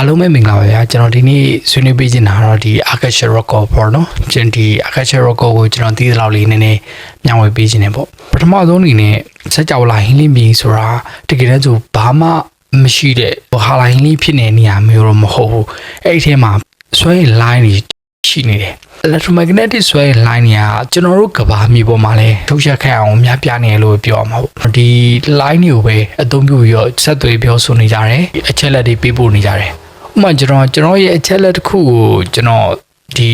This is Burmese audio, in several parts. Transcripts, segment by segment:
အားလုံးပဲမင်္ဂလာပါဗျာကျွန်တော်ဒီနေ့ဆွေးနွေးပေးချင်တာကတော့ဒီ Akasha Record ပေါ့နော်ကျွန်တော်ဒီ Akasha Record ကိုကျွန်တော်သိသလောက်လေးနည်းနည်းမျှဝေပေးချင်တယ်ပေါ့ပထမဆုံးအနေနဲ့စက်ကြောလာဟင်းလင်းမြေဆိုတာတကယ်တမ်းဆိုဘာမှမရှိတဲ့ဟာလာဟင်းလေးဖြစ်နေတဲ့နေရာမျိုးတော့မဟုတ်ဘူးအဲ့ဒီထဲမှာဆွဲ line တွေရှိနေတယ် electromagnetic ဆွဲ line တွေကကျွန်တော်တို့ကဘာမြေပေါ်မှာလဲထုတ်ချက်ခက်အောင်များပြနေရလို့ပြောအောင်ပါဘူးဒီ line တွေကိုပဲအသုံးပြုပြီးတော့ဆက်သွယ်ပြောဆိုနေကြတယ်အချက်လက်တွေပေးပို့နေကြတယ်ဥပ မာကျွန်တော်ကျွန်တော်ရဲ့အချက်လက်တစ်ခုကိုကျွန်တော်ဒီ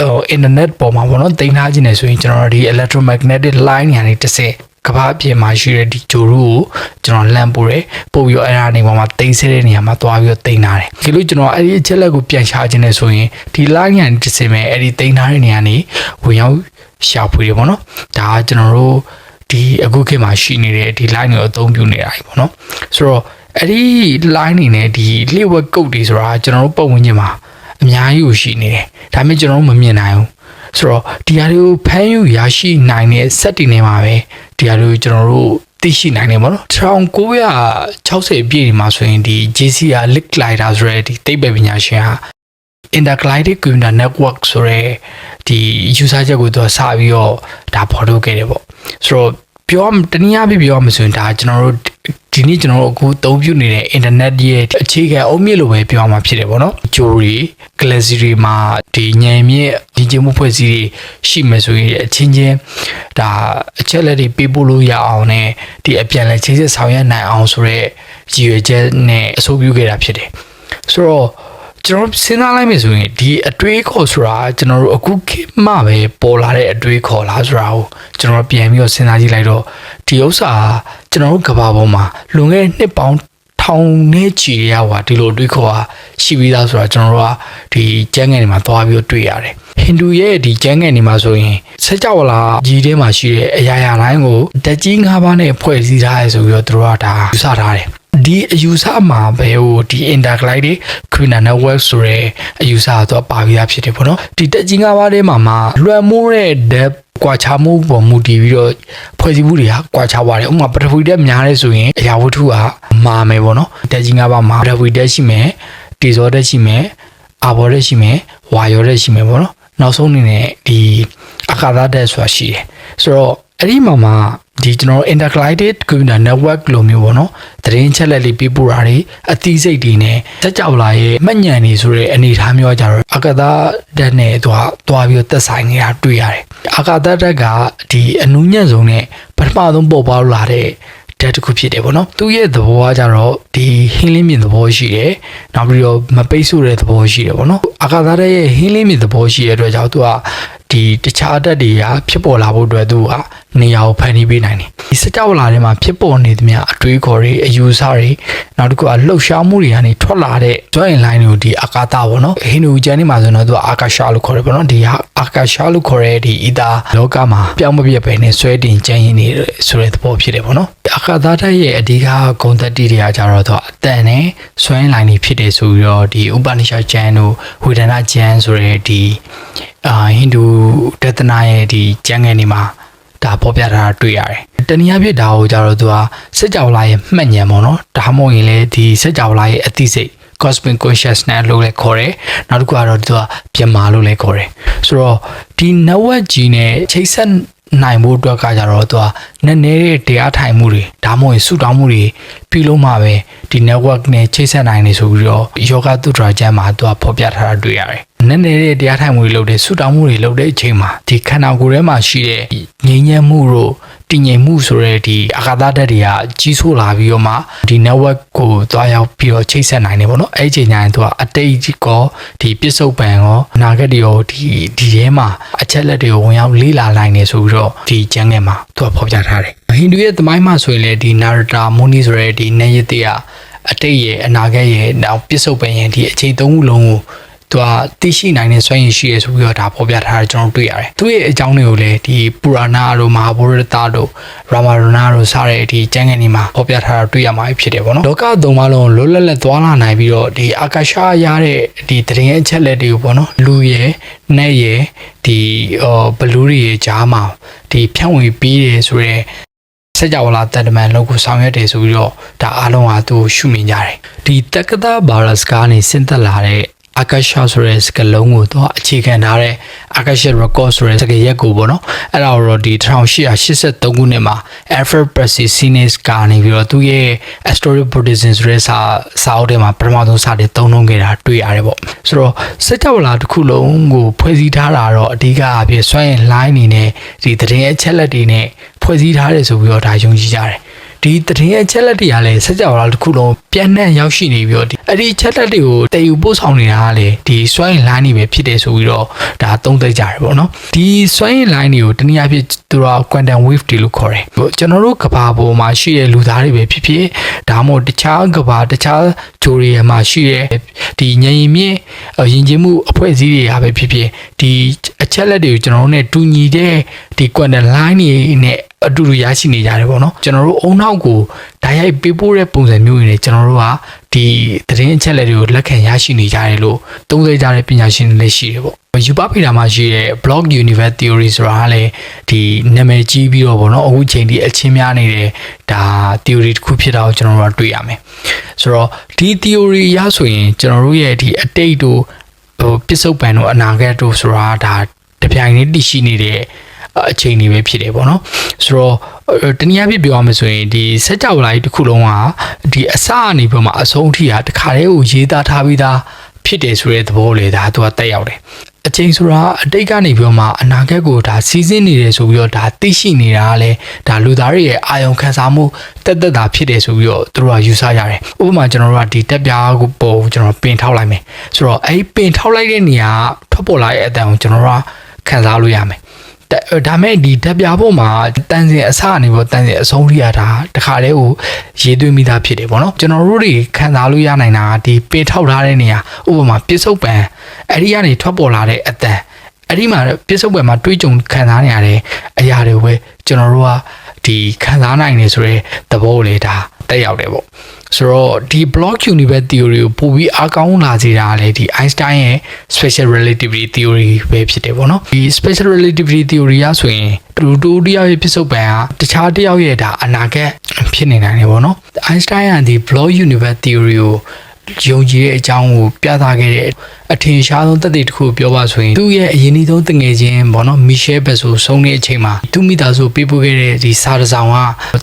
ဟို internet ပေါ်မှာပေါ့နော်တင်ထားခြင်းနေဆိုရင်ကျွန်တော်ဒီ electromagnetic line ညာနေတစ်စက်ကဘာအပြင်မှာရှိတဲ့ဒီဂျိုရူကိုကျွန်တော်လမ်းပို့တယ်ပို့ပြီးတော့အဲ့ဒါနေပေါ်မှာတင်ဆဲတဲ့နေရာမှာသွားပြီးတော့တင်ထားတယ်ဒီလိုကျွန်တော်အဲ့ဒီအချက်လက်ကိုပြန်ရှာခြင်းနေဆိုရင်ဒီ line ညာနေတစ်စက်မဲ့အဲ့ဒီတင်ထားတဲ့နေရာနေဝင်ရောက်ရှာဖွေတယ်ပေါ့နော်ဒါကကျွန်တော်တို့ဒီအခုခေတ်မှာရှိနေတဲ့ဒီ line ကိုအသုံးပြုနေတာကြီးပေါ့နော်ဆိုတော့ အဲ့ဒီ line နေနဲ့ဒီလျှို့ဝှက်ကုတ်တွေဆိုတာကျွန်တော်တို့ပုံဝင်ခြင်းမှာအများကြီးကိုရှိနေတယ်ဒါပေမဲ့ကျွန်တော်တို့မမြင်နိုင်ဘူးဆိုတော့ဒီဟာတွေကိုဖမ်းယူရရှိနိုင်တဲ့ set တွေနေမှာပဲဒီဟာတွေကိုကျွန်တော်တို့သိရှိနိုင်တယ်ပေါ့နော်1960ပြည့်ဒီမှာဆိုရင်ဒီ JCR Lick Glider ဆိုတဲ့ဒီသိပ္ပံပညာရှင်ဟာ intergalactic computer network ဆိုရဲဒီ user ချက်ကိုသူကစပြီးတော့ဒါဖော်ထုတ်ခဲ့တယ်ပေါ့ဆိုတော့ပြောရတနည်းအားဖြင့်ပြောရမဆိုရင်ဒါကျွန်တော်တို့ ဒီနေ့ကျွန်တော်တို့အခုအသုံးပြုနေတဲ့ internet ရဲ့အခြေခံအုတ်မြစ်လိုပဲပြောရမှာဖြစ်တယ်ပေါ့နော်ဂျိုရီ glassy တွေမှာဒီညံမြင့်ညီချင်းမှုဖွဲ့စည်းတွေရှိမယ်ဆိုရင်အချင်းချင်းဒါအချက်လက်တွေပေးပို့လို့ရအောင်နဲ့ဒီအပြန်လဲချိန်ဆက်ဆောင်ရွက်နိုင်အောင်ဆိုတော့ရည်ရွယ်ချက်နဲ့အဆိုပြုခဲ့တာဖြစ်တယ်ဆိုတော့ ကျွန်တော်စဉ်းစားလိုက်မယ်ဆိုရင်ဒီအတွေးခေါ်ဆိုတာကျွန်တော်တို့အခုခေတ်မှပဲပေါ်လာတဲ့အတွေးခေါ်လားဆိုတာကိုကျွန်တော်ပြန်ပြီးတော့စဉ်းစားကြည့်လိုက်တော့ဒီဥစ္စာကျွန်တော်တို့ကဘာပေါ်မှာလွန်ခဲ့တဲ့နှစ်ပေါင်းထောင်နဲ့ချီရဟွာဒီလိုအတွေးခေါ်ဟာရှိပြီးသားဆိုတာကျွန်တော်တို့ကဒီကျမ်းငယ်တွေမှာသွားပြီးတော့တွေ့ရတယ်ဟိန္ဒူရဲ့ဒီကျမ်းငယ်တွေမှာဆိုရင်ဆက်ကြောလာကြီးထဲမှာရှိတဲ့အရာရာတိုင်းကိုတက်ကြီး၅ပါးနဲ့ဖွဲ့စည်းထားရဆိုပြီးတော့သူတို့ကဒါယူဆထားတယ် ဒီအယူဆမှာပဲဟိုဒီ intergalactic criminal network ဆိုတဲ့အယူဆကတော့ပါပြီးသားဖြစ်တယ်ပေါ့နော်ဒီတက်ကြီး၅ပါးထဲမှာမှာလွှမ်းမိုးတဲ့ depth ကွာခြားမှုပေါ်မူတည်ပြီးတော့ဖွဲ့စည်းမှုတွေကကွာခြားပါတယ်ဥပမာပထဝီတက်များရဲဆိုရင်အရာဝတ္ထုကမာမယ်ပေါ့နော်တက်ကြီး၅ပါးမှာပထဝီတက်ရှိမယ်တေဇောတက်ရှိမယ်အာဘော်တက်ရှိမယ်ဝါယောတက်ရှိမယ်ပေါ့နော်နောက်ဆုံးအနေနဲ့ဒီအာကာသတက်ဆိုတာရှိတယ် ဆိုတော့အဲ့ဒီမှာမှာဒီကျွန်တော်တို့ intergalactic computer network လို့မျိုးပေါ့နော်သတင်းချက်လက်လေးပြပို့တာတွေအသိစိတ်တွေနဲ့တက်ကြောက်လာရဲ့မှတ်ညံနေဆိုတဲ့အနေအထားမျိုးကြတော့အာကာသတက်နဲ့သွားသွားပြီးတော့သက်ဆိုင်နေတာတွေ့ရတယ်အာကာသတက်ကဒီအနုညံ့ဆုံးနဲ့ပထမဆုံးပေါ်ပေါက်လာတဲ့တက်တစ်ခုဖြစ်တယ်ပေါ့နော်သူ့ရဲ့သဘောကကြတော့ဒီဟင်းလင်းမြင်သဘောရှိတယ်နောက်ပြီးတော့မပိတ်ဆို့တဲ့သဘောရှိတယ်ပေါ့နော်အာကာသတက်ရဲ့ဟင်းလင်းမြင်သဘောရှိတဲ့အတွက်ကြောင့်သူက ဒီတခြားတက်တွေကဖြစ်ပေါ်လာဖို့အတွက်သူကနေရာကိုဖန်တီးပေးနိုင်တယ်ဒီစကြောက်လာတဲ့မှာဖြစ်ပေါ်နေသမျှအတွေးခေါ်တွေအယူဆတွေနောက်တစ်ခုကလှုပ်ရှားမှုတွေကနေထွက်လာတဲ့ကျွမ်းရင်လိုင်းတွေကိုဒီအာကာသပေါ့နော်ဟိန္ဒူကျမ်းတွေမှာဆိုတော့သူကအာကာရှာလို့ခေါ်တယ်ပေါ့နော်ဒီဟာအာကာရှာလို့ခေါ်တဲ့ဒီဤသာလောကမှာပြောင်းမပြတ်ပဲနဲ့ဆွဲတင်ကျန်းရင်နေဆိုတဲ့သဘောဖြစ်တယ်ပေါ့နော်အာကာသတက်ရဲ့အဓိကဂုဏ်သတ္တိတွေကကြတော့သူကအတန်နဲ့ဆွဲရင်လိုင်းတွေဖြစ်တယ်ဆိုပြီးတော့ဒီဥပနိရှကျမ်းတို့ဝေဒနာကျမ်းဆိုတဲ့ဒီ အာဟိန္ဒူတသနာရဲ့ဒီကျမ်းငယ်တွေမှာဒါပေါ်ပြထားတာတွေ့ရတယ်။တနည်းအားဖြင့်ဒါကိုကြတော့သူကစက်ကြောလာရဲ့မှတ်ဉာဏ်ပေါ့နော်။ဒါမှမဟုတ်ရင်လည်းဒီစက်ကြောလာရဲ့အသိစိတ် cosmic consciousness လို့လည်းခေါ်တယ်။နောက်တစ်ခုကတော့သူကပြမာလို့လည်းခေါ်တယ်။ဆိုတော့ဒီ network ကြီးနဲ့ချိတ်ဆက်နိုင်ဖို့အတွက်ကကြတော့သူကနည်းနည်းတဲ့တရားထိုင်မှုတွေဒါမှမဟုတ်ဆူတောင်းမှုတွေပြုလုပ်မှပဲဒီ network နဲ့ချိတ်ဆက်နိုင်နေဆိုပြီးတော့ယောဂသုတ္တရာကျမ်းမှာသူကဖော်ပြထားတာတွေ့ရတယ်။ နည်းနည်းတဲ့တရားထိုင်မှုတွေလုပ်တဲ့ဆူတောင်းမှုတွေလုပ်တဲ့အချိန်မှာဒီခန္ဓာကိုယ်ထဲမှာရှိတဲ့ငြိမ်းချမ်းမှုတို့တည်ငြိမ်မှုဆိုတဲ့ဒီအာကာသဓာတ်တွေကကြီးဆိုးလာပြီးတော့မှဒီ network ကိုသွားရောက်ပြီးတော့ချိတ်ဆက်နိုင်တယ်ပေါ့နော်အဲ့ဒီအချိန်ကျရင်သူကအတိတ်ကောဒီပစ္စုပန်ရောအနာဂတ်တွေရောဒီဒီထဲမှာအချက်လက်တွေကိုဝင်ရောက်လေ့လာနိုင်နေဆိုပြီးတော့ဒီကျမ်းငယ်မှာသူကဖော်ပြထားတယ်ဟိန္ဒူရဲ့သမိုင်းမှာဆိုရင်လည်းဒီနာရတာမုနီဆိုတဲ့ဒီနေရတိကအတိတ်ရဲ့အနာဂတ်ရဲ့နောက်ပစ္စုပန်ရဲ့ဒီအချိန်သုံးခုလုံးကို သူကသိရှိနိုင်တဲ့စွမ်းရည်ရှိရဆိုပြီးတော့ဒါဖော်ပြထားတာကျွန်တော်တွေ့ရတယ်။သူ့ရဲ့အကြောင်းတွေကိုလည်းဒီပူရာနာတို့မဟာဗုဒ္ဓတာတို့ရာမာရနာတို့စတဲ့ဒီကျမ်းဂန်တွေမှာဖော်ပြထားတာတွေ့ရမှာဖြစ်တယ်ပေါ့နော်။လောကသုံးပါလုံးလွတ်လပ်လပ်သွားလာနိုင်ပြီးတော့ဒီအာကာရှာရတဲ့ဒီတရင်အချက်လက်တွေကိုပေါ့နော်။လူရဲ့နက်ရဲ့ဒီဟောဘလူးတွေရဲ့ဂျားမှာဒီဖြန့်ဝေပြီးတယ်ဆိုရဲစက်ကြဝဠာတန်တမန်လောက်ကိုဆောင်ရွက်တယ်ဆိုပြီးတော့ဒါအားလုံးကသူ့ကိုရှုမြင်ကြတယ်ဒီတက္ကသဘာရစကနေဆင်းသက်လာတဲ့ အာကာရှာဆိုတဲ့စကလုံးကိုတော့အခြေခံထားတဲ့အာကာရှ record ဆိုတဲ့စကရက်ကိုပေါ့နော်အဲ့ဒါတော့ဒီ1883ခုနှစ်မှာ Alfred Percy Sines ကနေပြီးတော့သူ့ရဲ့ Astoria Buddhism ဆိုတဲ့စာစာအုပ်ထဲမှာပထမဆုံးစာတွေသုံးနှုန်းခဲ့တာတွေ့ရတယ်ပေါ့ဆိုတော့စက်ကြဝဠာတစ်ခုလုံးကိုဖွဲ့စည်းထားတာတော့အဓိကအဖြစ်စွမ်းရင် line အနေနဲ့ဒီသတင်းအချက်လက်တွေနဲ့ဖွဲ့စည်းထားတယ်ဆိုပြီးတော့ဒါယုံကြည်ကြတယ် ဒီတရင်အချက်လက်တွေကလည်းစက်ကြဝဠာတစ်ခုလုံးပြန့်နှံ့ရောက်ရှိနေပြီးတော့ဒီအဲ့ဒီချက်လက်တွေကိုတည်ယူပို့ဆောင်နေတာကလည်းဒီစွမ်းရည် line တွေပဲဖြစ်တယ်ဆိုပြီးတော့ဒါသုံးသပ်ကြတယ်ပေါ့နော်ဒီစွမ်းရည် line တွေကိုတနည်းအားဖြင့်သူတို့က quantum wave တွေလို့ခေါ်တယ်ဟိုကျွန်တော်တို့ကဘာပေါ်မှာရှိတဲ့လူသားတွေပဲဖြစ်ဖြစ်ဒါမှမဟုတ်တခြားကဘာတခြားဂျိုရီယမှာရှိတဲ့ဒီဉာဏ်ရည်မြင့်ယဉ်ကျေးမှုအဖွဲ့အစည်းတွေကပဲဖြစ်ဖြစ်ဒီအချက်လက်တွေကိုကျွန်တော်တို့ ਨੇ တူညီတဲ့ဒီ quantum line တွေနဲ့ အတူတူရရှိနေကြတယ်ပေါ့နော်ကျွန်တော်တို့အုံနောက်ကိုဓာတ်ရိုက်ပေးပို့တဲ့ပုံစံမျိုးတွေနဲ့ကျွန်တော်တို့ကဒီသတင်းအချက်အလက်တွေကိုလက်ခံရရှိနေကြတယ်လို့သုံးသပ်ကြတဲ့ပညာရှင်တွေလည်းရှိတယ်ပေါ့ယူပါဖေတာမှာရှိတဲ့ block universe theory ဆိုတာကလည်းဒီနာမည်ကြီးပြီးတော့ဗောနော်အခုချိန်ဒီအချင်းများနေတဲ့ဒါ theory တစ်ခုဖြစ်တာကိုကျွန်တော်တို့ကတွေ့ရမယ်ဆိုတော့ဒီ theory ရဆိုရင်ကျွန်တော်တို့ရဲ့ဒီအတိတ်တို့ဟိုပစ္စုပန်တို့အနာဂတ်တို့ဆိုတာဒါတပြိုင်တည်းတည်ရှိနေတဲ့ အချိန်တွေပဲဖြစ်တယ်ပေါ့နော်ဆိုတော့တနည်းအားဖြင့်ပြောရမယ်ဆိုရင်ဒီစက်ကြောလာကြီးတစ်ခုလုံးကဒီအစအနေပြမှာအဆုံးထိဟာတခါတည်းကိုရေးသားထားပြီးသားဖြစ်တယ်ဆိုတဲ့သဘောလေဒါသူကတက်ရောက်တယ်အချိန်ဆိုတာအတိတ်ကနေပြောမှအနာဂတ်ကိုဒါစီးစင်းနေတယ်ဆိုပြီးတော့ဒါသိရှိနေတာကလည်းဒါလူသားတွေရဲ့အာယုံခံစားမှုတက်တက်တာဖြစ်တယ်ဆိုပြီးတော့သူတို့ကယူဆရတယ်ဥပမာကျွန်တော်တို့ကဒီတက်ပြားကိုပုံကျွန်တော်ပင်ထောက်လိုက်မယ်ဆိုတော့အဲ့ပင်ထောက်လိုက်တဲ့နေရာထွက်ပေါ်လာတဲ့အတန်ကိုကျွန်တော်တို့ကခံစားလို့ရမယ် ဒါမဲ့ဒီဓာတ်ပြဖို့မှာတန်စင်အစအနေပေါ့တန်စင်အဆုံးထိရတာတခါတည်းကိုရေးသွင်းမိသားဖြစ်တယ်ပေါ့နော်ကျွန်တော်တို့တွေခံစားလို့ရနိုင်တာဒီပေထောက်ထားတဲ့နေရာဥပမာပစ္စုပန်အဲ့ဒီကနေထွက်ပေါ်လာတဲ့အတန်အဲ့ဒီမှာပစ္စုပန်မှာတွေးကြုံခံစားနေရတဲ့အရာတွေပဲကျွန်တော်တို့ကဒီခံစားနိုင်နေဆိုတဲ့သဘောလေးဒါတက်ရောက်တယ်ပေါ့ ဆိုတော့ဒီ block universe theory ကိုပိုပြီးအားကောင်းလာစေတာလည်းဒီ Einstein ရဲ့ special relativity theory ပဲဖြစ်တယ်ပေါ့နော်ဒီ special relativity theory ရဆိုရင်တူတူတယောက်ရဲ့ပြစ္ဆုတ်ပံကတခြားတယောက်ရဲ့ဒါအနာဂတ်ဖြစ်နေနိုင်တယ်ပေါ့နော် Einstein ကဒီ block universe theory ကို ယုံကြည်တဲ့အကြောင်းကိုပြသခဲ့တဲ့အထင်ရှားဆုံးသက်သေတစ်ခုပြောပါဆိုရင်သူ့ရဲ့အရင်အဆုံးတငယ်ချင်းပေါ့နော်မီရှယ်ဘက်ဆိုဆုံးတဲ့အချိန်မှာသူ့မိသားစုပေးပို့ခဲ့တဲ့ဒီစာတစ်စောင်က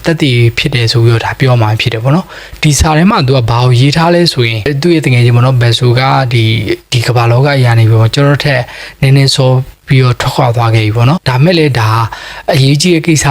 သက်သေဖြစ်တယ်ဆိုပြီးတော့ဒါပြောမှဖြစ်တယ်ပေါ့နော်ဒီစာထဲမှာသူကဘာကိုရေးထားလဲဆိုရင်သူ့ရဲ့တငယ်ချင်းပေါ့နော်ဘက်ဆိုကဒီဒီကမ္ဘာလောကအရာနေပြီးတော့ကျွန်တော်ထက်နည်းနည်းစော ပြီးတော့ထွက်ခွာသွားခဲ့ပြီပေါ့နော်ဒါမဲ့လေဒါအရေးကြီးတဲ့ကိစ္စ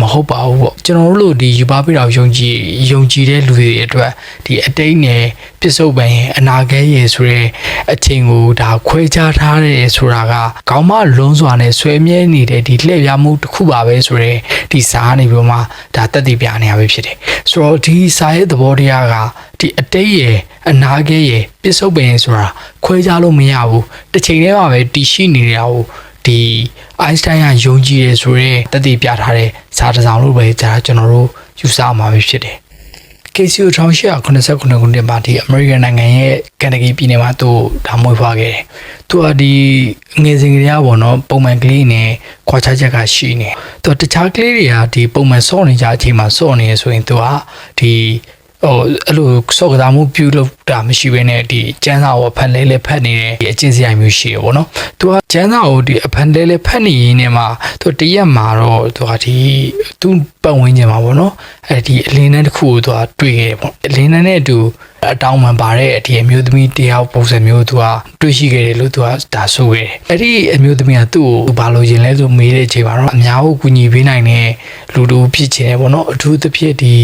မဟုတ်ပါဘူးပေါ့ကျွန်တော်တို့လို့ဒီယူပါပြတော်ယုံကြည်ယုံကြည်တဲ့လူတွေအတွက်ဒီအတိတ်နဲ့ပြစ္ဆုတ်ပံရဲ့အနာဂတ်ရဲ့ဆိုတဲ့အချိန်ကိုဒါခွဲခြားထားတယ်ဆိုတာကခေါင်းမလုံးစွာနဲ့ဆွဲမြဲနေတဲ့ဒီလှည့်ပြားမှုတစ်ခုပါပဲဆိုတဲ့ဒီစာကနေပြီးမှဒါတက်တည်ပြနေရပဲဖြစ်တယ်ဆိုတော့ဒီစာရဲ့သဘောတရားကဒီအတိတ်ရဲ့အနာဂတ်ရဲ့ပစ္စုပန်ရဲ့ဆိုတာခွဲခြားလို့မရဘူးတစ်ချိန်တည်းမှာပဲတည်ရှိနေတာကိုဒီအိုင်းစတိုင်းကယုံကြည်တယ်ဆိုရဲတက်တည်ပြထားတဲ့စာတစ်စောင်လို့ပဲဒါကျွန်တော်တို့ယူဆမှာပဲဖြစ်တယ် KCO 1889ခုနှစ်မှာဒီ American နိုင်ငံရဲ့ကန်တကီပြည်နယ်မှာသူ့ဒါမွေးဖွားခဲ့တယ်။သူကဒီငယ်စဉ်ကလေးကပေါ့နော်ပုံမှန်ကလေးနဲ့ခွာခြားချက်ကရှိနေ။သူတခြားကလေးတွေကဒီပုံမှန်စော့နေကြအချိန်မှာစော့နေရဆိုရင်သူကဒီ ဟိုအဲ့လိုစော့ကစားမှုပြုလုပ်တာမရှိဘဲနဲ့ဒီကျန်းစာကိုဖန်လဲလဲဖတ်နေတဲ့ဒီအကျင့်စရိုက်မျိုးရှိရပေါ့နော်။သူကကျန်းစာကိုဒီအဖန်လဲလဲဖတ်နေရင်းနဲ့မှသူတရက်မှာတော့သူကဒီသူ့ပတ်ဝန်းကျင်မှာပေါ့နော်။အဲ့ဒီအလင်းတန်းတစ်ခုကိုသူကတွေ့ခဲ့ပေါ့။အလင်းတန်းနဲ့အတူအတောင်းမှန်ပါတဲ့ဒီအမျိုးသမီးတယောက်ပုံစံမျိုးသူကတွေ့ရှိခဲ့တယ်လို့သူကဒါဆိုခဲ့တယ်။အဲ့ဒီအမျိုးသမီးကသူ့ကိုဘာလို့ရင်လဲဆိုမေးတဲ့အချိန်မှာတော့အများကိုကူညီပေးနိုင်တဲ့လူတို့ဖြစ်ချင်တယ်ပေါ့နော်။အထူးသဖြင့်ဒီ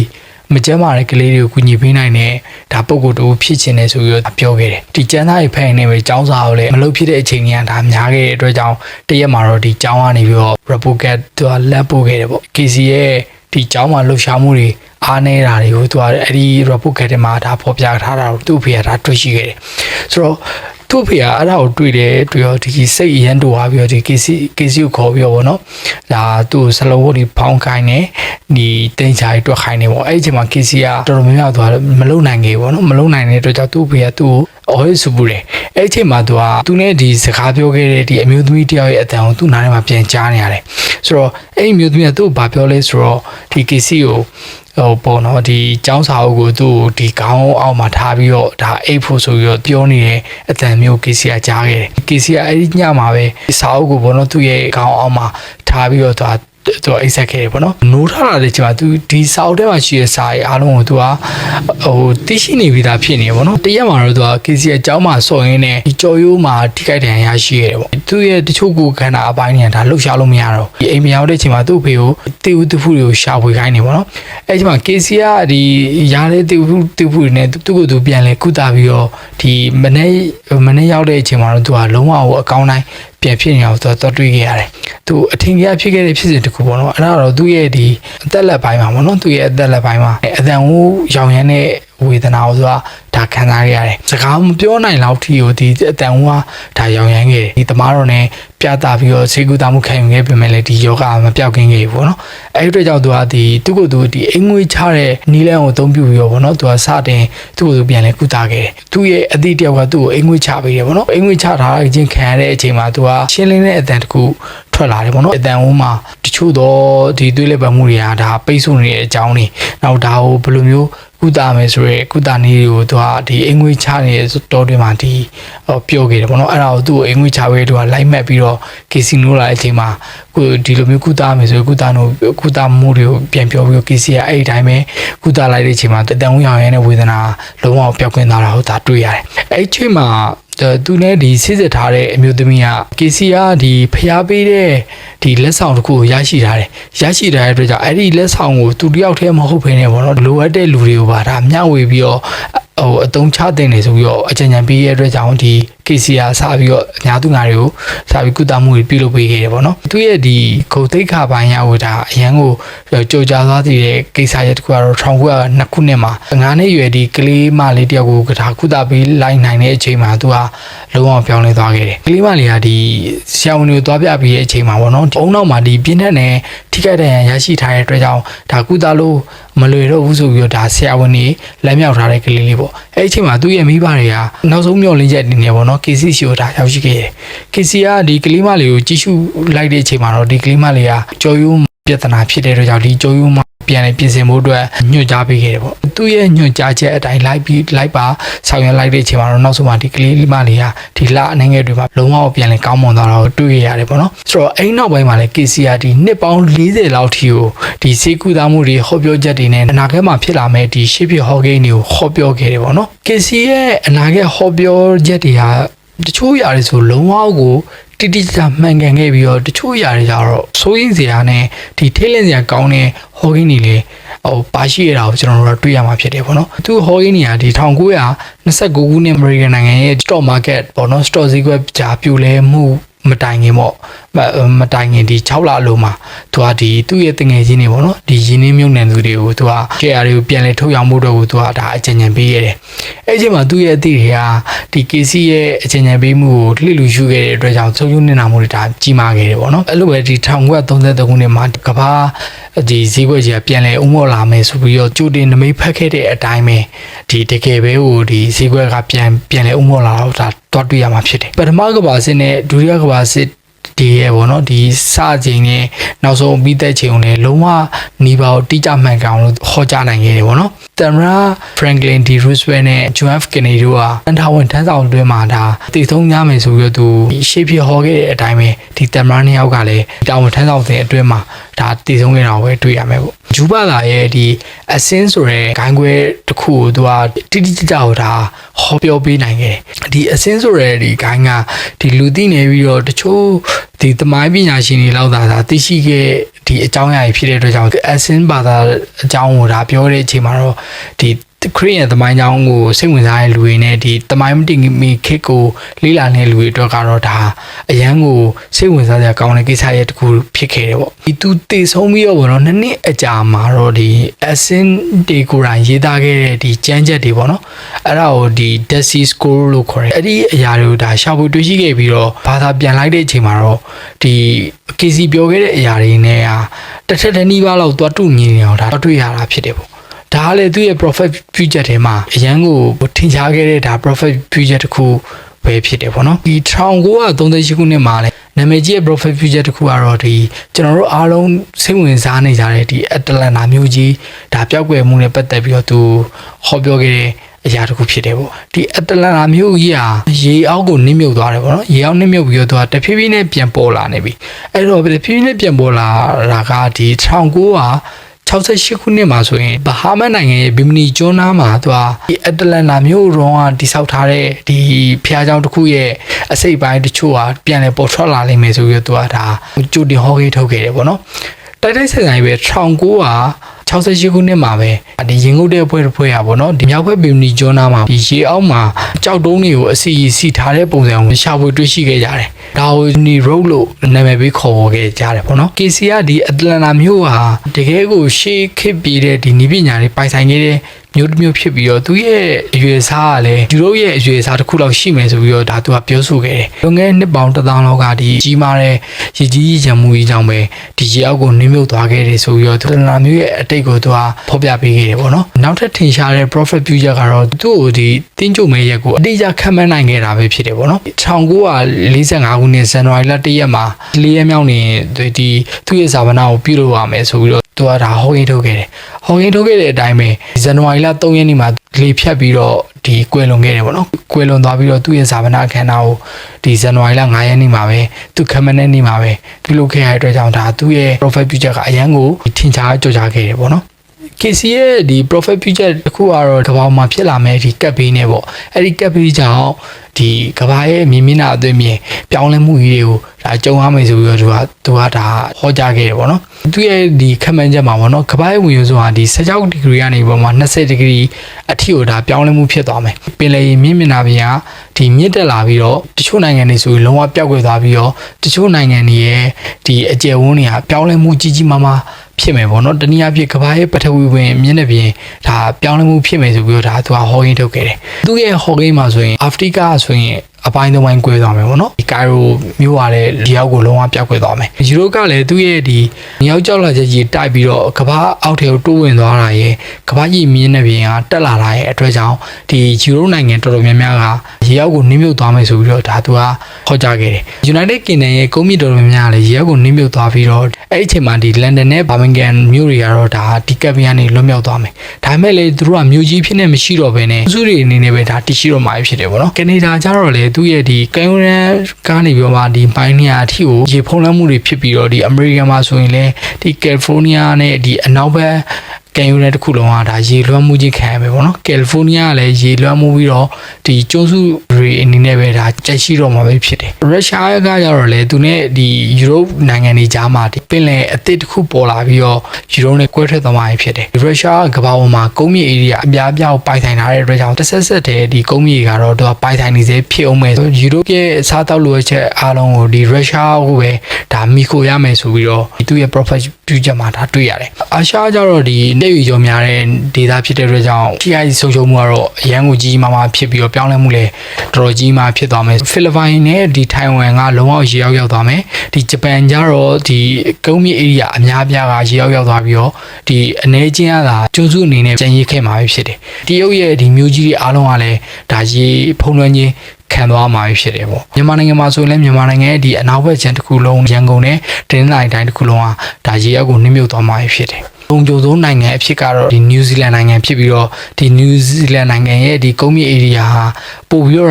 မကြမ်းပါတဲ့ကလေးတွေကိုကူညီပေးနိုင်တဲ့ဒါပုံကိုယ်တူဖြစ်ချင်တယ်ဆိုပြီးတော့ပြောခဲ့တယ်ဒီကျန်းသားရဲ့ဖက်နေပဲចောင်းစာကိုလည်းမလုပ်ဖြစ်တဲ့အချိန်ကြီးကဒါများခဲ့တဲ့အတွက်ကြောင့်တရက်မှာတော့ဒီចောင်းကနေပြီးတော့ replicate သူကလက်ပို့ခဲ့တယ်ပေါ့ KC ရဲ့ဒီចောင်းမှာလှုပ်ရှားမှုတွေ အားနေတာတွေကိုသူကအဲ့ဒီ replicate ထဲမှာဒါဖော်ပြထားတာကိုသူ့ဖေကဒါတွေ့ရှိခဲ့တယ်ဆိုတော့သူ့ဖေကအဲ့ဒါကိုတွေ့တယ်တွေ့တော့ဒီစိတ်အရန်တူသွားပြီးတော့ဒီ KC KC ကိုခေါ်ပြီးတော့ဗောနော်ဒါသူ့စလုံးဝတ်ဒီဖောင်းခိုင်းနေဒီတင်ချာကြီးတွက်ခိုင်းနေပေါ့အဲ့ဒီအချိန်မှာ KC ကတော်တော်များများသွားမလုံနိုင်ခဲ့ဘူးဗောနော်မလုံနိုင်တဲ့အတွက်ကြောင့်သူ့ဖေကသူ့ကိုအော်ဟစ်ဆူပူတယ်အဲ့အချိန်မှာသူကသူနဲ့ဒီစကားပြောခဲ့တဲ့ဒီအမျိုးသမီးတယောက်ရဲ့အတန်ကိုသူ့နားထဲမှာပြန်ကြားနေရတယ်ဆိုတော့အဲ့ဒီအမျိုးသမီးကသူ့ကိုဘာပြောလဲဆိုတော့ဒီ KC ကို ဟိုပေါ့နော်ဒီចောင်းစာအုပ်ကိုသူ့ကိုဒီခေါင်းအောက်မှာထားပြီးတော့ဒါအိတ်ဖို့ဆိုပြီးတော့ပြောနေတဲ့အတန်မျိုး KC ကကြားခဲ့တယ် KC ကအဲ့ဒီညမှာပဲစာအုပ်ကိုပေါ့နော်သူ့ရဲ့ခေါင်းအောက်မှာထားပြီးတော့သူက သူအိတ်ဆက်ခဲ့တယ်ပေါ့နော်နိုးထတာလည်းကျမသူဒီစာအုပ်ထဲမှာရှိတဲ့စာရေးအားလုံးကိုသူကဟိုသိရှိနေပြီးသားဖြစ်နေပေါ့နော်တရက်မှာတော့သူက KC အကြောင်းမှာစော်ရင်းနဲ့ဒီကြော်ရိုးမှာထိခိုက်တယ်ရရှိရတယ်ပေါ့သူရဲ့တချို့ကိုခန္ဓာအပိုင်းတွေကဒါလှုပ်ရှားလို့မရတော့ဒီအိမ်မရောက်တဲ့အချိန်မှာသူ့ဖေကိုတေဦးသူဖူတွေကိုရှာဖွေခိုင်းနေပေါ့နော်အဲ့ဒီမှာ KC ကဒီရတဲ့တေဦးသူဖူတွေနဲ့သူ့ကိုသူပြန်လဲကုသပြီးတော့ဒီမနေ့မနေ့ရောက်တဲ့အချိန်မှာတော့သူကလုံးဝဟိုအကောင်းတိုင်း ပြန်ဖြစ်နေအောင်သူတော့တွေ့ခဲ့ရတယ်။သူအထင်ကြီးဖြစ်ခဲ့တဲ့ဖြစ်စဉ်တစ်ခုပေါ့နော်။အဲ့ဒါတော့သူ့ရဲ့ဒီအသက်လက်ပိုင်းမှာပေါ့နော်။သူ့ရဲ့အသက်လက်ပိုင်းမှာအတန်ဟိုးရောင်ရမ်းတဲ့ ဝေဒနာကိုသူကဒါခံစားရရတယ်။စကားမပြောနိုင်လောက်ထိကိုဒီအတန်ဟိုးကဒါရောင်ရမ်းခဲ့တယ်။ဒီတမားတော်နဲ့ပြတာပြီးတော့ဈေးကူတာမှုခံယူခဲ့ပေမဲ့လည်းဒီယောဂမပြောက်ကင်းခဲ့ဘူးပေါ့နော်။အဲ့ဒီအတွက်ကြောင့်သူကဒီသူ့ကိုယ်သူဒီအင်္ဂွေချတဲ့နီးလန်းကိုအသုံးပြုပြီးတော့ပေါ့နော်။သူကစတင်သူ့ကိုယ်သူပြန်လဲကုသခဲ့တယ်။သူ့ရဲ့အသည့်တယောက်ကသူ့ကိုအင်္ဂွေချပေးတယ်ပေါ့နော်။အင်္ဂွေချထားခြင်းခံရတဲ့အချိန်မှာသူကရှင်းလင်းတဲ့အတန်တစ်ခု ထွက်လာတယ်ပေါ့နော်အတန်ဝန်းမှာတချို့တော့ဒီသွေးလက်ပတ်မှုတွေကဒါပိတ်ဆို့နေတဲ့အကြောင်းတွေနောက်ဒါကိုဘယ်လိုမျိုးကုသမယ်ဆိုရဲကုသနည်းတွေကိုသူကဒီအင်္ဂွေချနေတဲ့တောတွင်မှာဒီပြောခဲ့တယ်ပေါ့နော်အဲ့ဒါကိုသူ့ကိုအင်္ဂွေချဝဲသူကလိုက်မက်ပြီးတော့ကေစီနိုးလာတဲ့အချိန်မှာကိုဒီလိုမျိုးကုသမယ်ဆိုရင်ကုသနိုကုသမှုတွေကိုပြန်ပြောပြီးတော့ကေစီကအဲ့ဒီတိုင်းပဲကုသလိုက်တဲ့အချိန်မှာတန်ဝန်းရောင်ရဲတဲ့ဝေဒနာလုံးဝပျောက်ကင်းသွားတာဟုတ်ဒါတွေ့ရတယ်အဲ့ဒီအချိန်မှာ သူနဲ့ဒီစစ်စစ်ထားတဲ့အမျိုးသမီးက KC ကဒီဖျားပေးတဲ့ဒီလက်ဆောင်တစ်ခုကိုရရှိထားတယ်ရရှိထားတဲ့အတွက်ကြောင့်အဲ့ဒီလက်ဆောင်ကိုသူတယောက်တည်းမဟုတ်ဘဲနဲ့ပေါ့နော်လိုအပ်တဲ့လူတွေကိုပါဒါမျှဝေပြီးတော့ဟိုအတုံးချတင်နေဆိုပြီးတော့အကြံဉာဏ်ပေးရတဲ့အတွက်ကြောင့်ဒီ KCR စပြီးတော့အများသူငါတွေကိုစပြီးကုသမှုတွေပြုလုပ်ပေးခဲ့တယ်ပေါ့နော်သူရဲ့ဒီဂုတ်သိက္ခာပိုင်းရဟိုဒါအရန်ကိုကြော်ကြားသွားတဲ့ကိစ္စရက်တခုကတော့1902ခုနှစ်မှာငါးနှစ်ရွယ်ဒီကလေးမလေးတယောက်ကိုကထာကုသပေးလိုက်နိုင်တဲ့အချိန်မှာသူကလုံးဝပြောင်းလဲသွားခဲ့တယ်ကလေးမလေးကဒီဆရာဝန်တွေကိုသွားပြပြီးတဲ့အချိန်မှာပေါ့နော်အုံနောက်မှာဒီပြင်းထန်တဲ့ထိခိုက်ဒဏ်ရာရရှိထားတဲ့အတွက်ကြောင့်ဒါကုသလို့မလွယ်တော့ဘူးဆိုပြီးတော့ဒါဆရာဝန်တွေလက်မြောက်ထားတဲ့ကလေးလေးပေါ့အဲ့ဒီအချိန်မှာသူ့ရဲ့မိဘတွေကနောက်ဆုံးမျှော်လင့်ချက်အနေနဲ့ပေါ့နော် KC ရှိကိုဒါရောက်ရှိခဲ့တယ် KC ကဒီကလေးမလေးကိုကြီးစုလိုက်တဲ့အချိန်မှာတော့ဒီကလေးမလေးကကြော်ယူပြဿနာဖြစ်တဲ့အတွက်ကြောင့်ဒီကြော်ယူမ ပြန်လေပြင်ဆင်ဖို့အတွက်ညွှန်ကြားပေးခဲ့တယ်ပေါ့သူ့ရဲ့ညွှန်ကြားချက်အတိုင်းလိုက်ပြီးလိုက်ပါဆောင်ရွက်လိုက်တဲ့အချိန်မှာတော့နောက်ဆုံးမှဒီကလေးမလေးကဒီလအနေငယ်တွေမှာလုံးဝပြန်လေကောင်းမွန်သွားတာကိုတွေ့ရရတယ်ပေါ့နော်ဆိုတော့အဲ့နောက်ပိုင်းမှာလည်း KC ကဒီနှစ်ပေါင်း40လောက်ထိကိုဒီစေကူသားမှုတွေဟောပြောချက်တွေနဲ့အနာဂတ်မှာဖြစ်လာမယ့်ဒီရှေ့ဖြစ်ဟောကိန်းတွေကိုဟောပြောခဲ့တယ်ပေါ့နော် KC ရဲ့အနာဂတ်ဟောပြောချက်တွေက တချို့ຢာတွေဆိုလုံးဝကိုတိတိကျကျမှန်ကန်ခဲ့ပြီးတော့တချို့ຢာတွေကြတော့စိုးရင်းစရာနဲ့ဒီထိတ်လန့်စရာကောင်းတဲ့ဟော်ဂင်းတွေလေဟိုပါရှိရတာကိုကျွန်တော်တို့တွေ့ရမှာဖြစ်တယ်ပေါ့နော်သူဟော်ဂင်းတွေကဒီ1929ခုနှစ် American နိုင်ငံရဲ့ stock market ပေါ့နော် stock ဈေးကွက်ကြာပြိုလဲမှုမတိုင်ခင်ပေါ့မတိုင်ခင်ဒီ6လအလုံးမှာသူကဒီသူ့ရဲ့တငယ်ချင်းတွေပေါ့နော်ဒီရင်းနှီးမြုပ်နှံသူတွေကိုသူက share တွေကိုပြန်လဲထုတ်ရောင်းဖို့တော့ကိုသူကဒါအကြံဉာဏ်ပေးရတယ်အဲ့ဒီမှာသူ့ရဲ့အသည့်တွေကဒီ KC ရဲ့အကြံဉာဏ်ပေးမှုကိုလှစ်လူရှုခဲ့တဲ့အတွက်ကြောင့်ဆုံးယုံနေတာမှုတွေဒါကြီးမားခဲ့တယ်ပေါ့နော်အဲ့လိုပဲဒီ1933ခုနှစ်မှာကဘာဒီဈေးကွက်ကြီးကပြန်လဲဥမော်လာမယ်ဆိုပြီးတော့ကြိုတင်နမိတ်ဖက်ခဲ့တဲ့အတိုင်းပဲဒီတကယ်ပဲဟိုဒီဈေးကွက်ကပြန်ပြန်လဲဥမော်လာတော့ဒါတွားတွေ့ရမှာဖြစ်တယ်ပထမကဘာစစ်နဲ့ဒုတိယကဘာစစ် ဒီရဲ့ပေါ့နော်ဒီစချိန်နဲ့နောက်ဆုံးပြီးသက်ချိန်ကိုလည်းလုံးဝနီးပါးတိကျမှန်ကန်အောင်လို့ဟောကြားနိုင်ခဲ့တယ်ပေါ့နော်တမ်ရာဖရန်ကလင်ဒီရူစဝဲနဲ့ဂျွန်ဖ်ကင်နီတို့ကအန်ထာဝန်ထမ်းဆောင်အတွင်းမှာဒါတည်ဆုံးရမယ်ဆိုပြီးတော့သူရှေ့ဖြစ်ဟောခဲ့တဲ့အတိုင်းပဲဒီတမ်ရာနှစ်ယောက်ကလည်းတာဝန်ထမ်းဆောင်တဲ့အတွင်းမှာဒါတည်ဆုံးခဲ့တာကိုပဲတွေ့ရမယ်ပေါ့ဂျူဘာသာရဲ့ဒီအစင်းဆိုတဲ့ဂိုင်းခွဲတစ်ခုကိုသူကတိတိကျကျဟောတာဟောပြောပေးနိုင်ခဲ့တယ်ဒီအစင်းဆိုတဲ့ဒီဂိုင်းကဒီလူသိနေပြီးတော့တချို့ဒီသမိုင်းပညာရှင်တွေလောက်သာသာသိရှိခဲ့ဒီအကြောင်းအရာကြီးဖြစ်တဲ့အတွက်ကြောင့်အစင်းဘာသာအကြောင်းကိုဒါပြောတဲ့အချိန်မှာတော့ဒီ ခရီးရဲ့သမိုင်းကြောင်းကိုစိတ်ဝင်စားတဲ့လူတွေနဲ့ဒီသမိုင်းမတင်မီခစ်ကိုလေ့လာနေတဲ့လူတွေအတွက်ကတော့ဒါအရန်ကိုစိတ်ဝင်စားစရာကောင်းတဲ့ကိစ္စရဲ့တစ်ခုဖြစ်ခဲ့တယ်ပေါ့ဒီသူတည်ဆုံးပြီးတော့ဗောနော်နှစ်နှစ်အကြာမှာတော့ဒီအစင်တေကိုရိုင်းရေးသားခဲ့တဲ့ဒီကျမ်းချက်တွေဗောနော်အဲ့ဒါကိုဒီ Dead Sea Scroll လို့ခေါ်တယ်အဲ့ဒီအရာတွေကိုဒါရှာဖွေတွေ့ရှိခဲ့ပြီးတော့ဘာသာပြန်လိုက်တဲ့အချိန်မှာတော့ဒီ KC ပြောခဲ့တဲ့အရာတွေနဲ့ဟာတစ်ထက်တစ်နည်းပါးလောက်သွားတူညီနေအောင်ဒါတွေ့ရတာဖြစ်တယ်ပေါ့ ဒါကလည်းသူ့ရဲ့ profit future ထဲမှာအရန်ကိုထင်ရှားခဲ့တဲ့ဒါ profit future တစ်ခုပဲဖြစ်တယ်ပေါ့နော်ဒီ1938ခုနှစ်မှာလည်းနာမည်ကြီးရဲ့ profit future တစ်ခုကတော့ဒီကျွန်တော်တို့အားလုံးစိတ်ဝင်စားနေကြတဲ့ဒီ Atlanta မြို့ကြီးဒါပြောက်ကွယ်မှုနဲ့ပတ်သက်ပြီးတော့သူဟောပြောခဲ့တဲ့အရာတစ်ခုဖြစ်တယ်ပေါ့ဒီအတလန်နာမြို့ကြီးဟာရေအောက်ကိုနစ်မြုပ်သွားတယ်ပေါ့နော်ရေအောက်နစ်မြုပ်ပြီးတော့သူကတဖြည်းဖြည်းနဲ့ပြန်ပေါ်လာနေပြီအဲ့တော့တဖြည်းဖြည်းနဲ့ပြန်ပေါ်လာတာကဒီ 1968ခုနှစ်မှာဆိုရင်ဘာဟာမန်နိုင်ငံရဲ့ဘီမနီကျွန်းနားမှာသူဒီအတ္တလန္တာမြို့ရုံးကတိဆောက်ထားတဲ့ဒီဖျားကြောင်တစ်ခုရဲ့အစိပ်ပိုင်းတချို့ဟာပြန်လည်ပေါ်ထွက်လာနိုင်မယ်ဆိုပြီးတော့သူကဒါကြိုတင်ဟောကိထုတ်ခဲ့တယ်ပေါ့နော်တိုက်တိုက်ဆိုင်ဆိုင်ပဲ1900 1968ခုနှစ်မှာပဲဒီရင်ငုတ်တဲ့အဖွဲ့တစ်ဖွဲ့อ่ะဗောနော်ဒီမြောက်ဘက်ဘီမီဂျွန်နာမှာဒီရေအောက်မှာကြောက်တုံးတွေကိုအစီအစီထားတဲ့ပုံစံကိုရှာဖွေတွေ့ရှိခဲ့ကြတယ်ဒါကိုနီရိုဒ်လို့နာမည်ပေးခေါ်ခဲ့ကြတယ်ဗောနော် KC ကဒီအတလန်နာမြို့ဟာတကယ်ကိုရှေးခေတ်ပြည့်တဲ့ဒီနီးပညာတွေပိုင်ဆိုင်ခဲ့တဲ့ မျိုးတစ်မျိုးဖြစ်ပြီးတော့သူရဲ့အရွယ်စားကလည်းယူရိုရဲ့အရွယ်စားတစ်ခုလောက်ရှိမယ်ဆိုပြီးတော့ဒါသူကပြောဆိုခဲ့တယ်။လွန်ခဲ့တဲ့နှစ်ပေါင်းတစ်သောင်းလောက်ကဒီကြီးမားတဲ့ရည်ကြီးရံမှုကြီးကြောင့်ပဲဒီရေအောက်ကိုနင်းမြုပ်သွားခဲ့တယ်ဆိုပြီးတော့သူလာမျိုးရဲ့အတိတ်ကိုသူကဖော်ပြပေးခဲ့တယ်ပေါ့နော်။နောက်ထပ်ထင်ရှားတဲ့ profit future ကတော့သူ့ကိုဒီတင်းကြုံမဲ့ရက်ကိုအတိအကျခံမှန်းနိုင်ခဲ့တာပဲဖြစ်တယ်ပေါ့နော်။1945ခုနှစ်ဇန်နဝါရီလ1ရက်မှာလေးရက်မြောက်နေဒီသူ့ရဲ့ဇာဝနာကိုပြုလုပ်ရမယ်ဆိုပြီးတော့ သူကဒါဟောရင်းထုတ်ခဲ့တယ်။ဟောရင်းထုတ်ခဲ့တဲ့အတိုင်းပဲဇန်နဝါရီလ3ရက်နေ့မှာလေဖြတ်ပြီးတော့ဒီကွယ်လွန်ခဲ့တယ်ပေါ့နော်။ကွယ်လွန်သွားပြီးတော့သူ့ရဲ့ဇာဝနာအခမ်းအနားကိုဒီဇန်နဝါရီလ9ရက်နေ့မှာပဲသူခမနဲ့နေ့မှာပဲပြုလုပ်ခဲ့ရတဲ့အတွက်ကြောင့်ဒါသူ့ရဲ့ profile picture ကအရန်ကိုထင်ရှားကြော်ကြားခဲ့တယ်ပေါ့နော်။ KC ရဲ့ဒီ profile picture တစ်ခုကတော့ကဘာမှာဖြစ်လာမဲ့ဒီကပ်ဘေးနဲ့ပေါ့အဲ့ဒီကပ်ဘေးကြောင့် ဒီကဘာရဲ့မြင်မျက်နှာအသွင်မြင်ပြောင်းလဲမှုကြီးတွေကိုဒါကြုံရမယ်ဆိုပြီးတော့သူကသူကဒါဟောကြားခဲ့တယ်ပေါ့နော်သူရဲ့ဒီခက်မှန်းချက်မှာပေါ့နော်ကဘာရဲ့ဝင်ရိုးဆိုတာဒီ16ဒီဂရီကနေပေါ်မှာ20ဒီဂရီအထိကိုဒါပြောင်းလဲမှုဖြစ်သွားမယ်ပင်လယ်ရေမြင့်မြင့်နာပြင်ကဒီမြင့်တက်လာပြီးတော့တချို့နိုင်ငံတွေဆိုရင်လုံးဝပျောက်ကွယ်သွားပြီးတော့တချို့နိုင်ငံတွေရဲ့ဒီအကျယ်ဝန်းတွေကပြောင်းလဲမှုကြီးကြီးမားမား ဖြစ်မယ်ပေါ့နော်တနည်းအားဖြင့်ကဘာရဲ့ပထဝီဝင်မျက်နှာပြင်ဒါပြောင်းလဲမှုဖြစ်မယ်ဆိုပြီးတော့ဒါသူကဟောရင်းထုတ်ခဲ့တယ်သူရဲ့ဟောကိန်းမှာဆိုရင်အာဖရိကဆိုရင် အပိုင်းသုံးပိုင်း꿰သွားမယ်ပေါ့နော်ဒီကိုင်ရိုမြို့ရတဲ့ဒီရောက်ကိုလုံးဝပြောက်ကွယ်သွားမယ်ယူရိုကလည်းသူ့ရဲ့ဒီမြောက်ကြောက်လာချက်ကြီးတိုက်ပြီးတော့ကဘာအောက်ထဲကိုတိုးဝင်သွားတာရဲ့ကဘာကြီးမြင်းတဲ့ပြင်ကတက်လာတာရဲ့အတွက်ကြောင့်ဒီယူရိုနိုင်ငံတော်တော်များများကရေရောက်ကိုနင်းမြုပ်သွားမယ်ဆိုပြီးတော့ဒါသူကဟောကြားခဲ့တယ် United Kingdom ရဲ့ကုန်းမြင့်တော်တော်များများကလည်းရေရောက်ကိုနင်းမြုပ်သွားပြီးတော့အဲ့ဒီအချိန်မှာဒီ London နဲ့ Birmingham မြို့တွေကတော့ဒါဒီကပ်ပြီးကနေလွတ်မြောက်သွားမယ်ဒါပေမဲ့လေသူတို့ကမြို့ကြီးဖြစ်နေမရှိတော့ဘဲနဲ့စုတွေအနေနဲ့ပဲဒါတရှိတော့မှာဖြစ်တယ်ပေါ့နော်ကနေဒါကျတော့လေသူ့ရဲ့ဒီကင်ယိုရန်ကနေပြီးတော့မှဒီပိုင်းနေရာအထိကိုရေဖုံးလွှမ်းမှုတွေဖြစ်ပြီးတော့ဒီအမေရိကန်မှာဆိုရင်လည်းဒီကယ်လီဖိုးနီးယားနဲ့ဒီအနောက်ဘက် ကန်ယူတဲ့တစ်ခုလုံးကဒါရေလွှမ်းမှုချင်းခံရမယ်ပေါ့နော်ကယ်လီဖိုးနီးယားကလည်းရေလွှမ်းမှုပြီးတော့ဒီကျွန်းစုတွေအနေနဲ့ပဲဒါကြက်ရှိတော့မှာပဲဖြစ်တယ်ရုရှားကကြတော့လေသူနဲ့ဒီယူရိုပနိုင်ငံတွေကြားမှာဒီပင်လယ်အသစ်တစ်ခုပေါ်လာပြီးတော့ယူရိုနဲ့ကွဲထွက်သွားမှာဖြစ်တယ်ရုရှားကကမ္ဘာပေါ်မှာကုန်းမြေဧရိယာအများအပြားကိုပိုင်ဆိုင်ထားတဲ့အတွက်ကြောင့်တစ်ဆက်ဆက်တည်းဒီကုန်းမြေကတော့သူကပိုင်ဆိုင်နေစေဖြစ်အောင်မယ်ယူရိုရဲ့အစားတောက်လိုချက်အားလုံးကိုဒီရုရှားကိုပဲဒါမိခိုရမယ်ဆိုပြီးတော့သူ့ရဲ့ profit future မှာဒါတွေ့ရတယ်အာရှကျတော့ဒီလက်ရွေကျော်များတဲ့ data ဖြစ်တဲ့အတွက်ကြောင့် TI ဆုံးရှုံးမှုကတော့အရန်ကိုကြီးမားမားဖြစ်ပြီးတော့ပြောင်းလဲမှုလည်းတော်တော်ကြီးမားဖြစ်သွားမယ်ဖိလစ်ပိုင်နဲ့ဒီထိုင်ဝမ်ကလုံးဝရေရောက်ရောက်သွားမယ်ဒီဂျပန်ကျတော့ဒီကုန်းမြေ area အများပြားကရေရောက်ရောက်သွားပြီးတော့ဒီအနေချင်းကသာကျွန်းစုအနေနဲ့ကြံရည်ခဲ့မှာဖြစ်တယ်တရုတ်ရဲ့ဒီမျိုးကြီးတွေအားလုံးကလည်းဒါရေဖုံးလွှမ်းခြင်းခံသွားမှာဖြစ်တယ်ပေါ့မြန်မာနိုင်ငံမှာဆိုရင်လည်းမြန်မာနိုင်ငံရဲ့ဒီအနောက်ဘက်ခြမ်းတစ်ခုလုံးရန်ကုန်နဲ့တင်းနိုင်တိုင်းတစ်ခုလုံးကဒါရေအောက်ကိုနှိမ့်မြုပ်သွားမှာဖြစ်တယ် ပုံကြိုဆုံးနိုင်ငံအဖြစ်ကတော့ဒီနယူးဇီလန်နိုင်ငံဖြစ်ပြီးတော့ဒီနယူးဇီလန်နိုင်ငံရဲ့ဒီကုန်းမြေ area ဟာပို့ပြီးတော့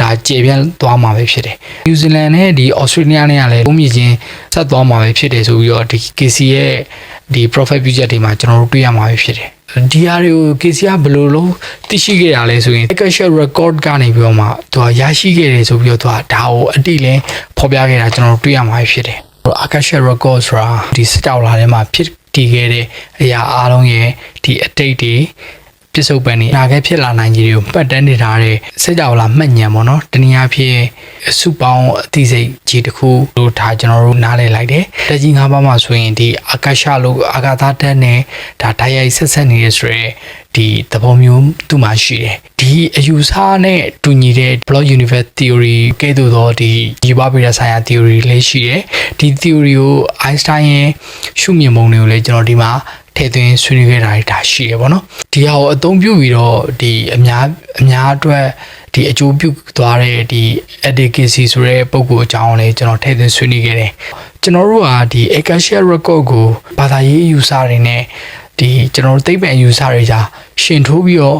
ဒါကျေပြန့်သွားမှာပဲဖြစ်တယ်နယူးဇီလန်နဲ့ဒီဩစတြေးလျနဲ့ကလည်းကုန်းမြေချင်းဆက်သွားမှာပဲဖြစ်တယ်ဆိုပြီးတော့ဒီ KC ရဲ့ဒီ profile budget တွေမှာကျွန်တော်တို့တွေ့ရမှာပဲဖြစ်တယ်ဒီဟာတွေကို KC ကဘယ်လိုလုံးသိရှိခဲ့တာလဲဆိုရင် Akasha record ကနေပြီးတော့မှသူကရရှိခဲ့တယ်ဆိုပြီးတော့သူကဒါကိုအတိလဲဖော်ပြခဲ့တာကျွန်တော်တို့တွေ့ရမှာဖြစ်တယ် Akasha record ဆိုတာဒီစတောက်လာထဲမှာဖြစ် တည်ခဲ့တဲ့အရာအားလုံးရဲ့ဒီအတိတ်တွေ ပြစ္ဆုတ်ပန်နေနာခဲ့ဖြစ်လာနိုင်ကြီးတွေကိုပတ်တန်းနေထားတဲ့စိတ်ကြောက်လာမှတ်ညံပေါ့နော်တနည်းအားဖြင့်စုပေါင်းအသိစိတ်ကြီးတစ်ခုလို့ဒါကျွန်တော်တို့နားလည်လိုက်တယ်တက်ကြီးငါးပါးမှာဆိုရင်ဒီအာကာရှလို့အာဂါသတက်နဲ့ဒါတိုက်ရိုက်ဆက်ဆက်နေတဲ့ဆိုရဲဒီသဘောမျိုးသူ့မှာရှိတယ်ဒီအယူဆနဲ့တူညီတဲ့ block universe theory ကဲ့သို့သောဒီဒီဘဗေဒဆိုင်ရာ theory လေးရှိတယ်ဒီ theory ကို Einstein ရဲ့ရှုမြင်ပုံတွေကိုလည်းကျွန်တော်ဒီမှာ ထည့်သွင်းဆွေးနွေးခဲ့တာတွေဒါရှိတယ်ပေါ့နော်ဒီဟာကိုအသုံးပြုပြီးတော့ဒီအများအများအတွက်ဒီအကျိုးပြုသွားတဲ့ဒီ advocacy ဆိုတဲ့ပုံကိုအကြောင်းလေးကျွန်တော်ထည့်သွင်းဆွေးနွေးခဲ့တယ်ကျွန်တော်တို့ကဒီ Acacia record ကိုဘာသာရေး user တွေနဲ့ဒီကျွန်တော်တို့သိပ္ပံ user တွေကြာရှင်ထိုးပြီးတော့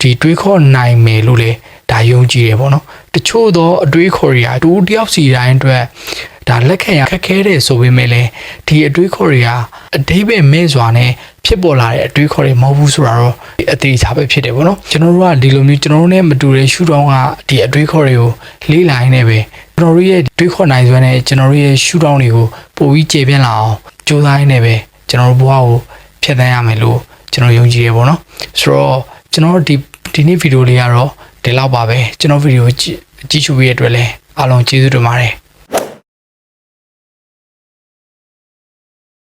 ဒီတွေးခေါ်နိုင်မယ်လို့လေဒါယုံကြည်တယ်ပေါ့နော်တချို့သောအတွေးခေါ်တွေကတူတယောက်စီတိုင်းအတွက် ဒါလက်ခံရခက်ခဲတယ်ဆိုပေမဲ့လည်းဒီအတွေးခေါ်တွေကအတိပ္ပယ်မဲ့စွာနဲ့ဖြစ်ပေါ်လာတဲ့အတွေးခေါ်တွေမဟုတ်ဘူးဆိုတာတော့အသေးချာပဲဖြစ်တယ်ပေါ့နော်ကျွန်တော်တို့ကဒီလိုမျိုးကျွန်တော်တို့နဲ့မတူတဲ့ရှုထောင့်ကဒီအတွေးခေါ်တွေကိုလေးလိုင်းနေပဲကျွန်တော်တို့ရဲ့တွေးခေါ်နိုင်စွမ်းနဲ့ကျွန်တော်တို့ရဲ့ရှုထောင့်တွေကိုပိုပြီးကျေပြန့်လာအောင်ကြိုးစားရင်းနဲ့ပဲကျွန်တော်တို့ဘဝကိုဖြတ်သန်းရမယ်လို့ကျွန်တော်ယုံကြည်ရပေါ့နော်ဆိုတော့ကျွန်တော်ဒီဒီနေ့ဗီဒီယိုလေးကတော့ဒီလောက်ပါပဲကျွန်တော်ဗီဒီယိုကြည့်ကြည့်ရှုပေးရတဲ့အတွက်လည်းအားလုံးကျေးဇူးတင်ပါတယ်